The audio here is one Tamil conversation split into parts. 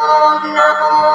Om Namo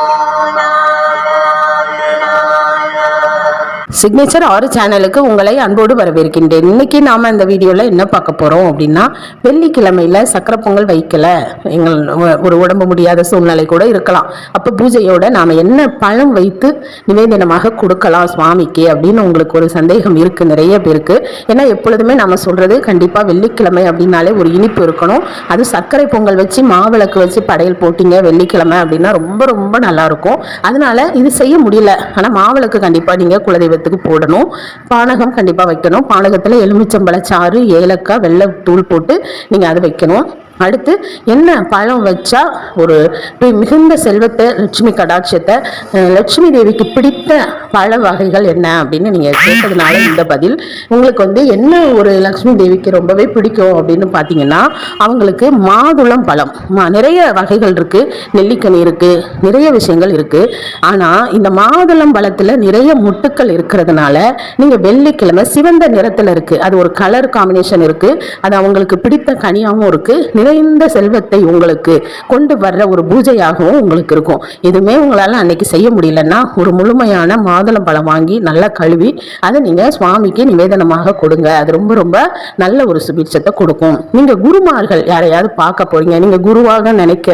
சிக்னேச்சர் ஆறு சேனலுக்கு உங்களை அன்போடு வரவேற்கின்றேன். இன்னைக்கு நாம இந்த வீடியோல என்ன பார்க்க போறோம் அப்படின்னா வெள்ளிக்கிழமையில சக்கரை பொங்கல் வைக்கல. எங்கள் ஒரு உடம்பு முடியாத சூழ்நிலை கூட இருக்கலாம். அப்ப பூஜையோட நாம என்ன பழம் வைத்து நிவேதனமாக கொடுக்கலாம் சுவாமிக்கு அப்படின்னு உங்களுக்கு ஒரு சந்தேகம் இருக்கு நிறைய பேருக்கு. ஏன்னா எப்பொழுதுமே நாம சொல்றது கண்டிப்பா வெள்ளிக்கிழமை அப்படின்னாலே ஒரு இனிப்பு இருக்கணும். அது சர்க்கரை பொங்கல் வச்சு மாவிளக்கு வச்சு படையல் போட்டீங்க வெள்ளிக்கிழமை அப்படின்னா ரொம்ப ரொம்ப நல்லா இருக்கும். அதனால இது செய்ய முடியல. ஆனா மாவிளக்கு கண்டிப்பா நீங்க குலதெய்வத்துக்கு போடணும். பானகம் கண்டிப்பா வைக்கணும். பானகத்தில் எலுமிச்சம்பழ சாறு ஏலக்காய் வெள்ளை தூள் போட்டு நீங்க அதை வைக்கணும். அடுத்து என்ன பழம் வச்சா ஒரு மிகுந்த செல்வத்தை லட்சுமி கடாட்சத்தை லட்சுமி தேவிக்கு பிடித்த பழ வகைகள் என்ன அப்படின்னு நீங்க கேட்டதுனால இந்த பதில். உங்களுக்கு வந்து என்ன ஒரு லட்சுமி தேவிக்கு ரொம்பவே பிடிக்கும் அப்படின்னு பார்த்தீங்கன்னா அவங்களுக்கு மாதுளம் பழம். மா- நிறைய வகைகள் இருக்கு. நெல்லிக்கனி இருக்கு நிறைய விஷயங்கள் இருக்கு. ஆனா இந்த மாதுளம் பழத்துல நிறைய முட்டுக்கள் இருக்கிறதுனால நீங்க வெள்ளிக்கிழமை சிவந்த நிறத்துல இருக்கு. அது ஒரு கலர் காம்பினேஷன் இருக்கு. அது அவங்களுக்கு பிடித்த கனியாகவும் இருக்கு. நிறைந்த செல்வத்தை உங்களுக்கு கொண்டு வர்ற ஒரு பூஜையாகவும் உங்களுக்கு இருக்கும். எதுவுமே உங்களால் அன்னைக்கு செய்ய முடியலன்னா ஒரு முழுமையான மாதுளம் பழம் வாங்கி நல்லா கழுவி அதை நீங்க சுவாமிக்கு நிவேதனமாக கொடுங்க. அது ரொம்ப ரொம்ப நல்ல ஒரு சுபிட்சத்தை கொடுக்கும். நீங்க குருமார்கள் யாரையாவது பார்க்க போறீங்க நீங்க குருவாக நினைக்க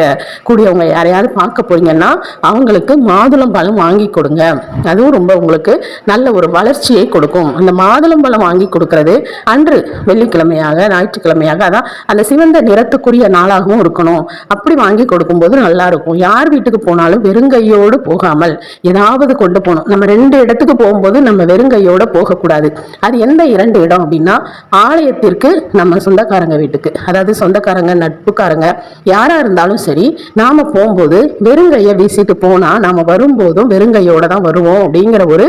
கூடியவங்க யாரையாவது பார்க்க போறீங்கன்னா அவங்களுக்கு மாதுளம் பழம் வாங்கி கொடுங்க. அதுவும் ரொம்ப உங்களுக்கு நல்ல ஒரு வளர்ச்சியை கொடுக்கும். அந்த மாதுளம் பழம் வாங்கி கொடுக்கறது அன்று வெள்ளிக்கிழமையாக ஞாயிற்றுக்கிழமையாக அதான் அந்த சிவந்த நிறத்துக்குரிய நாளாகவும் இருக்கணும். அப்படி வாங்கி கொடுக்கும்போது நல்லா இருக்கும். யார் வீட்டுக்கு போனாலும் வெறுங்கையோடு போகாமல் ஏதாவது கொண்டு போகணும். நம்ம ரெண்டு இடத்துக்கு போகும்போது நம்ம வெறுங்கையோடு போகக்கூடாது. அது எந்த இரண்டு இடம் அப்படின்னா ஆலயத்திற்கு நம்ம சொந்தக்காரங்க வீட்டுக்கு. அதாவது சொந்தக்காரங்க நட்புக்காரங்க யாரா இருந்தாலும் சரி நாம போகும்போது வெறுங்கையை வீசிட்டு போனா நாம வரும்போதும் வெறுங்கையோட தான் வருவோம் அப்படிங்கிற ஒரு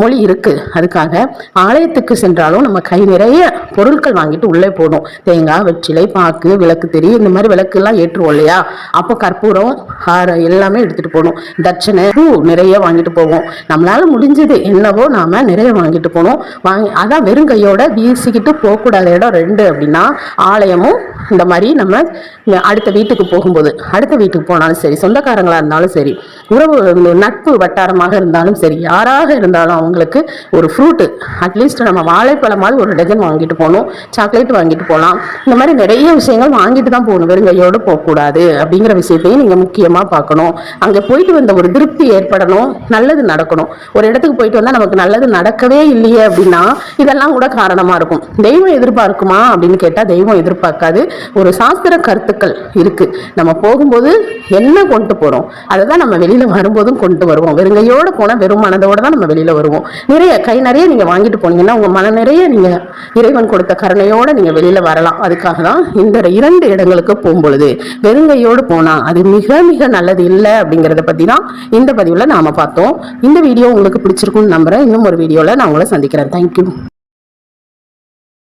மொழி இருக்கு. அதுக்காக ஆலயத்துக்கு சென்றாலும் நம்ம கை நிறைய பொருட்கள் வாங்கிட்டு உள்ளே போகணும். தேங்காய் வெற்றிலை பாக்கு விளக்கு தெரி இந்த மாதிரி விளக்கு எல்லாம் ஏற்றுவோம் இல்லையா? அப்போ கற்பூரம் ஹாரம் எல்லாமே எடுத்துட்டு போகணும். தட்சணை பூ நிறைய வாங்கிட்டு போவோம். நம்மளால முடிஞ்சது என்னவோ நாம நிறைய வாங்கிட்டு போகணும். வாங்கி அதான் வெறும் கையோட வீசிக்கிட்டு போகக்கூடாத இடம் ரெண்டு அப்படின்னா ஆலயமும் இந்த மாதிரி நம்ம அடுத்த வீட்டுக்கு போகும்போது அடுத்த வீட்டுக்கு போனாலும் சரி சொந்தக்காரங்களா இருந்தாலும் சரி உறவு நட்பு வட்டாரமாக இருந்தாலும் சரி யாராக இருந்தாலும் அவங்களுக்கு ஒரு ஃப்ரூட்டு அட்லீஸ்ட் நம்ம வாழைப்பழமாவது ஒரு டஜன் வாங்கிட்டு போகணும். சாக்லேட் வாங்கிட்டு போகலாம். இந்த மாதிரி நிறைய விஷயங்கள் வாங்கிட்டு தான் போகணும். வெறுங்கையோடு போகக்கூடாது அப்படிங்கிற விஷயத்தையும் நீங்கள் முக்கியமாக பார்க்கணும். அங்கே போயிட்டு வந்த ஒரு திருப்தி ஏற்படணும். நல்லது நடக்கணும். ஒரு இடத்துக்கு போயிட்டு வந்தால் நமக்கு நல்லது நடக்கவே இல்லையே அப்படின்னா இதெல்லாம் கூட காரணமாக இருக்கும். தெய்வம் எதிர்பார்க்குமா அப்படின்னு கேட்டால் தெய்வம் எதிர்பார்க்காது. ஒரு சாஸ்திர கருத்துக்கள் இருக்கு. நம்ம போகும்போது என்ன கொண்டு போகிறோம் அதை தான் நம்ம வெளியில் வரும்போதும் கொண்டு வருவோம். வெறுங்கையோடு போனால் வெறும் மனதோட தான் நம்ம வெளியில் வருவோம். நிறைய கை நிறைய நீங்கள் வாங்கிட்டு போனீங்கன்னா உங்கள் மன நிறைய நீங்கள் இறைவன் கொடுத்த கருணையோடு நீங்கள் வெளியில் வரலாம். அதுக்காக தான் இந்த இரண்டு இடங்களுக்கு போகும்பொழுது வெறுங்கையோடு போனால் அது மிக மிக நல்லது இல்லை அப்படிங்கிறத பற்றி தான் இந்த பதிவில் நாம் பார்த்தோம். இந்த வீடியோ உங்களுக்கு பிடிச்சிருக்கும்னு நம்புகிறேன் இன்னும் ஒரு வீடியோவில் நான் உங்களை சந்திக்கிறேன். தேங்க்யூ